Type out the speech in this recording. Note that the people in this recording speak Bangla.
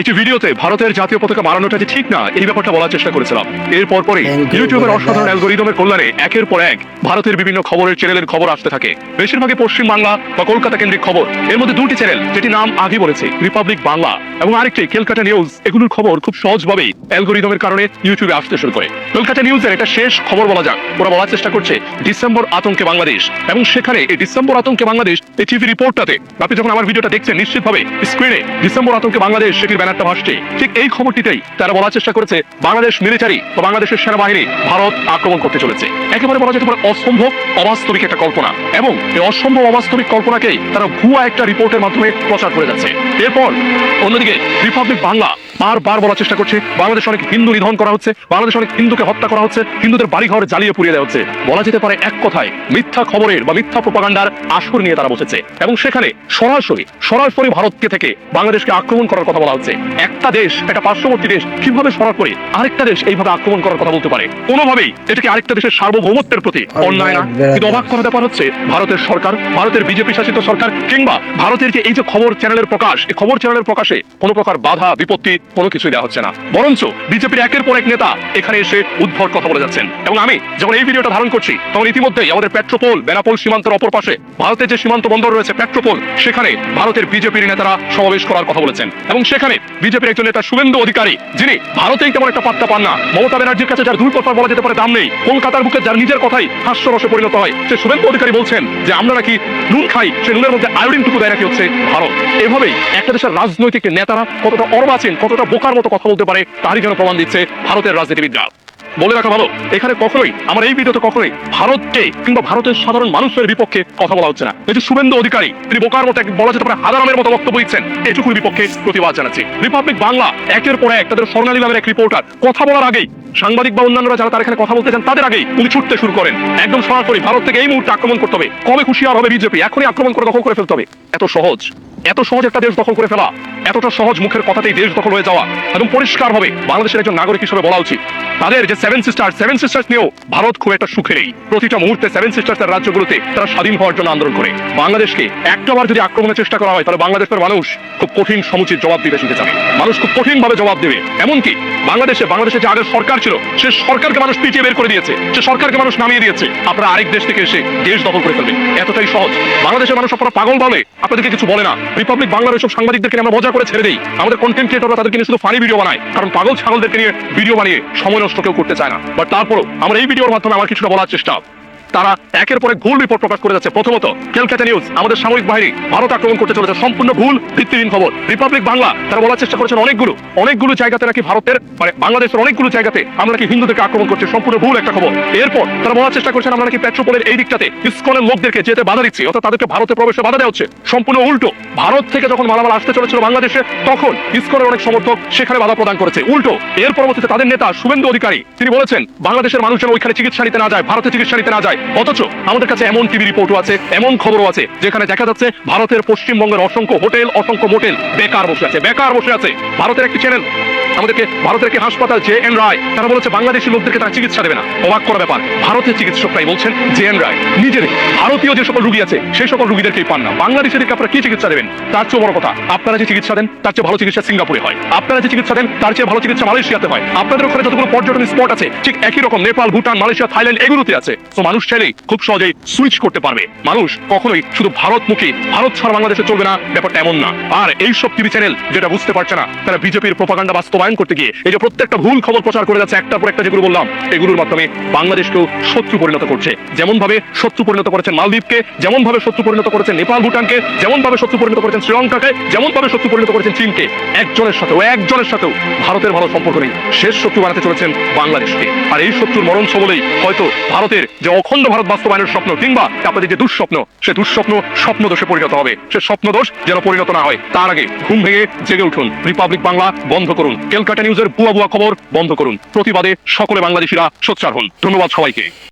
একটি ভিডিওতে ভারতের জাতীয় পতাকা মারানোটা যে ঠিক না এই ব্যাপারটা বলার চেষ্টা করেছিলাম। এরপর পরে ইউটিউবের অসাধারণ অ্যালগোরিদমের কল্যাণে একের পর এক ভারতের বিভিন্ন খবরের চ্যানেলের খবর আসতে থাকে। বেশিরভাগই পশ্চিম বাংলা বা কলকাতা কেন্দ্রিক খবর। এর মধ্যে দুটি চ্যানেল যেটি নাম আগে বলেছে রিপাবলিক বাংলা এবং আরেকটি ক্যালকাটা নিউজ এগুলোর খবর খুব সহজভাবেই অ্যালগোরিদমের কারণে ইউটিউবে আসতে শুরু করে। কলকাতা নিউজের একটা শেষ খবর বলা যাক। ওরা বলার চেষ্টা করছে ডিসেম্বর আতঙ্কে বাংলাদেশ। এবং সেখানে এই ডিসেম্বর আতঙ্কে বাংলাদেশ এই টিভি রিপোর্টটাতে আপনি যখন আমার ভিডিওটা দেখছেন নিশ্চিতভাবে স্ক্রিনে ডিসেম্বর আতঙ্কে বাংলাদেশ সেটির ব্যানারটা ভাসছে। ঠিক এই খবরটিতেই তারা বলার চেষ্টা করেছে, বাংলাদেশ মিলিটারি বা বাংলাদেশের সেনাবাহিনী ভারত আক্রমণ করতে চলেছে। একেবারে বলা যেতে পারে অসম্ভব, অবাস্তবিক একটা কল্পনা। এবং এই অসম্ভব, অবাস্তবিক কল্পনাকেই তারা ভুয়া একটা রিপোর্টের মাধ্যমে প্রচার করে যাচ্ছে। এরপর অন্যদিকে রিপাবলিক বাংলা বারবার বলার চেষ্টা করছে, বাংলাদেশ অনেক হিন্দু নিধন করা হচ্ছে, বাংলাদেশ অনেক হিন্দুকে হত্যা করা হচ্ছে, হিন্দুদের বাড়িঘর জ্বালিয়ে পুড়িয়ে দেওয়া হচ্ছে। বলা যেতে পারে এক কথায়, মিথ্যা খবরের বা মিথ্যা প্রপাগান্ডার আসর নিয়ে তারা বসেছে। এবং সেখানে সরাসরি সরাসরি ভারতকে থেকে বাংলাদেশকে আক্রমণ করার কথা বলা হচ্ছে। একটা দেশ, একটা পার্শ্ববর্তী দেশ কীভাবে সরাসরি আরেকটা দেশ এইভাবে আক্রমণ করার কথা বলতে পারে? কোনোভাবেই এটাকে আরেকটা দেশের সার্বভৌমত্বের প্রতি অন্যায় না। কিন্তু অবাক করার ব্যাপার হচ্ছে, ভারতের সরকার, ভারতের বিজেপি শাসিত সরকার কিংবা ভারতের যে এই যে খবর চ্যানেলের প্রকাশ, এই খবর চ্যানেলের প্রকাশে কোনো প্রকার বাধা, বিপত্তি কোনো কিছুই দেওয়া হচ্ছে না। বরঞ্চ বিজেপির একের পর এক নেতা এখানে এসে উদ্ভট কথা বলে যাচ্ছেন। এবং আমি যখন এই ভিডিওটা ধারণ করছি, তখন ইতিমধ্যেই আমাদের পেট্রোপোল, বেনাপোল সীমান্তের অপর পাশে ভারতের যে সীমান্ত বন্দর রয়েছে পেট্রোপোল, সেখানে ভারতের বিজেপির নেতারা সমাবেশ করার কথা বলেছেন। এবং সেখানে বিজেপির একজন নেতা শুভেন্দু অধিকারী, যিনি ভারতেই তেমন একটা পাত্তা পান না। মমতা ব্যানার্জির কাছে যার দুই কথা বলা যেতে পারে, দাম নেই। কলকাতার বুকে যার নিজের কথাই হাস্যরসে পরিণত হয়, সে শুভেন্দু অধিকারী বলছেন যে, আমরা নাকি নুন খাই, সে নুনের মধ্যে আয়োডিন টুকু দেয় নাকি হচ্ছে ভারত। এভাবেই একটা দেশের রাজনৈতিক নেতারা কতটা অর্বাচীন, কতটা বোকার মতো কথা বলতে পারে, তারই যেন প্রমাণ দিচ্ছে ভারতের রাজনীতিবিদরা। বলে রাখা ভালো, এখানে কখনোই, আমার এই ভিডিওতে কখনোই ভারতকে কিংবা ভারতের সাধারণ মানুষের বিপক্ষে কথা বলা হচ্ছে না। এই যে শুভেন্দু অধিকারী, তিনি বোকার মতো বলা যেতে পারে হাজারামের মতো বক্তব্য দিচ্ছেন এটুকুর বিপক্ষে প্রতিবাদ জানাচ্ছি। রিপাবলিক বাংলা, একের পর এক তাদের স্বর্ণালী নামের এক রিপোর্টার কথা বলার আগেই, সাংবাদিক বা অন্যান্যরা যারা তারা এখানে কথা বলতে চান, তাদের আগেই উনি ছুটতে শুরু করেন। একদম সরাসরি ভারত থেকে এই মুহূর্তে আক্রমণ করতে হবে। কবে খুশি আর হবে বিজেপি? এখনই আক্রমণ করে দখল করে ফেলতে হবে। এত সহজ। এত সহজ একটা দেশ দখল করে ফেলা। এতটা সহজ মুখের কথাতেই দেশ দখল হয়ে যাওয়া এবং পরিষ্কার হবে বাংলাদেশের একজন নাগরিক হিসেবে বলা উচিত। তাদের যে সেভেন সিস্টার সেভেন সিস্টার্স নিয়েও ভারত খুব একটা সুখে নেই। প্রতিটা মুহূর্তে সেভেন সিস্টার্সের রাজ্যগুলোতে তারা স্বাধীন হওয়ার জন্য আন্দোলন করে। বাংলাদেশকে একটাবার যদি আক্রমণের চেষ্টা করা হয়, তাহলে বাংলাদেশের মানুষ খুব কঠিন সমুচিত জবাব দিবে শিখে যাবে। মানুষ খুব কঠিন ভাবে জবাব দেবে। এমনকি বাংলাদেশে বাংলাদেশে যে আগের সরকার ছিল, সে সরকারকে মানুষ পিছিয়ে বের করে দিয়েছে। সে সরকারকে মানুষ নামিয়ে দিয়েছে। আপনারা আরেক দেশ থেকে এসে দেশ দখল করে ফেলবেন। এতটাই সহজ। বাংলাদেশের মানুষ আপনারা পাগল বলে, আপনাদেরকে কিছু বলে না। রিপাবলিক বাংলার ওইসব সাংবাদিকদেরকে আমরা মজা করে ছেড়ে দেই। আমাদের কন্টেন্ট ক্রিয়েটররা তাদেরকে নিয়ে শুধু ফানি ভিডিও বানায়। কারণ পাগল ছাগলদেরকে নিয়ে ভিডিও বানিয়ে সময় নষ্ট কেউ করতে চায় না। বাট তারপরও, আমরা এই ভিডিওর মাধ্যমে আমার কিছুটা বলার চেষ্টা। তারা একের পরে ভুল রিপোর্ট প্রকাশ করে যাচ্ছে। প্রথমত ক্যালকাটা নিউজ, আমাদের সামরিক বাহিনী, ভারত আক্রমণ করতে চলেছে। সম্পূর্ণ ভুল ভিত্তিহীন খবর। রিপাবলিক বাংলা, তারা বলার চেষ্টা করেছেন অনেকগুলো। অনেকগুলো জায়গাতে নাকি ভারতের মানে বাংলাদেশের অনেকগুলো জায়গাতে আমরা নাকি হিন্দুদেরকে আক্রমণ করছি। সম্পূর্ণ ভুল একটা খবর। এরপর, তারা বলার চেষ্টা করছেন, আমরা নাকি পেট্রোপোলের এই দিকটাতে ইসকনের লোকদেরকে যেতে বাধা দিচ্ছি, অর্থাৎ তাদেরকে ভারতে প্রবেশে বাধা দেওয়া হচ্ছে। সম্পূর্ণ উল্টো, ভারত থেকে যখন মালামাল আসতে চলেছিল বাংলাদেশে, তখন ইস্কনের অনেক সমর্থক সেখানে বাধা প্রদান করেছে। উল্টো, এর পরবর্তীতে তাদের নেতা শুভেন্দু অধিকারী, তিনি বলেছেন, বাংলাদেশের মানুষ যেন ওইখানে চিকিৎসা নিতে না যায়, ভারতে চিকিৎসা নিতে না যায়। অথচ আমাদের কাছে এমন টিভি রিপোর্টও আছে, এমন খবরও আছে, যেখানে দেখা যাচ্ছে ভারতের পশ্চিমবঙ্গের অসংখ্য হোটেল, অসংখ্য মোটেল বেকার বসে আছে, বেকার বসে আছে। ভারতের একটি চ্যানেল, আমাদেরকে, ভারতের একটি হাসপাতাল জে এন রায়, তারা বলেছে বাংলাদেশি লোকদেরকে তারা চিকিৎসা দেবে না। অবাক করা ব্যাপার, ভারতের চিকিৎসকরাই বলছেন জে এন রায়। নিজের, ভারতীয় যে সকল রুগী আছে, সেই সকল রুগীদেরকেই পান না। বাংলাদেশেরকে আপনারা কি চিকিৎসা দেবেন? তার চেয়ে বড় কথা, আপনারা যে চিকিৎসা দেন, তার চেয়ে ভালো চিকিৎসা সিঙ্গাপুরে হয়। আপনারা যে চিকিৎসা দেন, তার চেয়ে ভালো চিকিৎসা মালয়েশিয়াতে হয়। আপনাদের ওখানে যতগুলো পর্যটন স্পট আছে, ঠিক একই রকম নেপাল, ভুটান, মালয়েশিয়া, থাইল্যান্ড, এগুলোতে আছে। তো মানুষ চাইলেই খুব সহজেই সুইচ করতে পারবে। মানুষ কখনোই শুধু ভারতমুখী, ভারত ছাড়া বাংলাদেশে চলবে না, ব্যাপারটা এমন না। আর এই সব টিভি চ্যানেল যেটা বুঝতে পারছে না, তারা বিজেপির প্রপাগান্ডা বাস্তবায়ন করতে গিয়ে এই যে প্রত্যেকটা ভুল খবর প্রচার করে যাচ্ছে একটার পর একটা যেগুলো বললাম, এগুলোর মাধ্যমে বাংলাদেশকেও শত্রু পরিণত করছে। যেমন ভাবে শত্রু পরিণত করেছেন মালদ্বীপকে যেমন ভাবে শত্রু পরিণত করেছেন নেপাল, ভুটানকে যেমন ভাবে শত্রু পরিণত করেছেন শ্রীলঙ্কাকে যেমন ভাবে শত্রু পরিণত করেছেন চীনকে, একজনের সাথেও একজনের সাথেও ভারতের ভালো সম্পর্ক নেই। শেষ শত্রু বানাতে চলেছেন বাংলাদেশকে। আর এই শত্রুর মরণ বলেই হয়তো ভারতের যে অখণ্ড ভারত বাস্তবায়নের স্বপ্ন, কিংবা আপনাদের যে দুঃস্বপ্ন, সে দুঃস্বপ্ন স্বপ্ন দোষে পরিণত হবে। সে স্বপ্ন দোষ যেন পরিণত না হয়। তার আগে ঘুম ভেঙে জেগে উঠুন। রিপাবলিক বাংলা বন্ধ করুন। ক্যালকাটা নিউজের ভুয়া ভুয়া খবর বন্ধ করুন। প্রতিবাদে সকলে বাংলাদেশিরা সোচ্চার হন। ধন্যবাদ সবাইকে।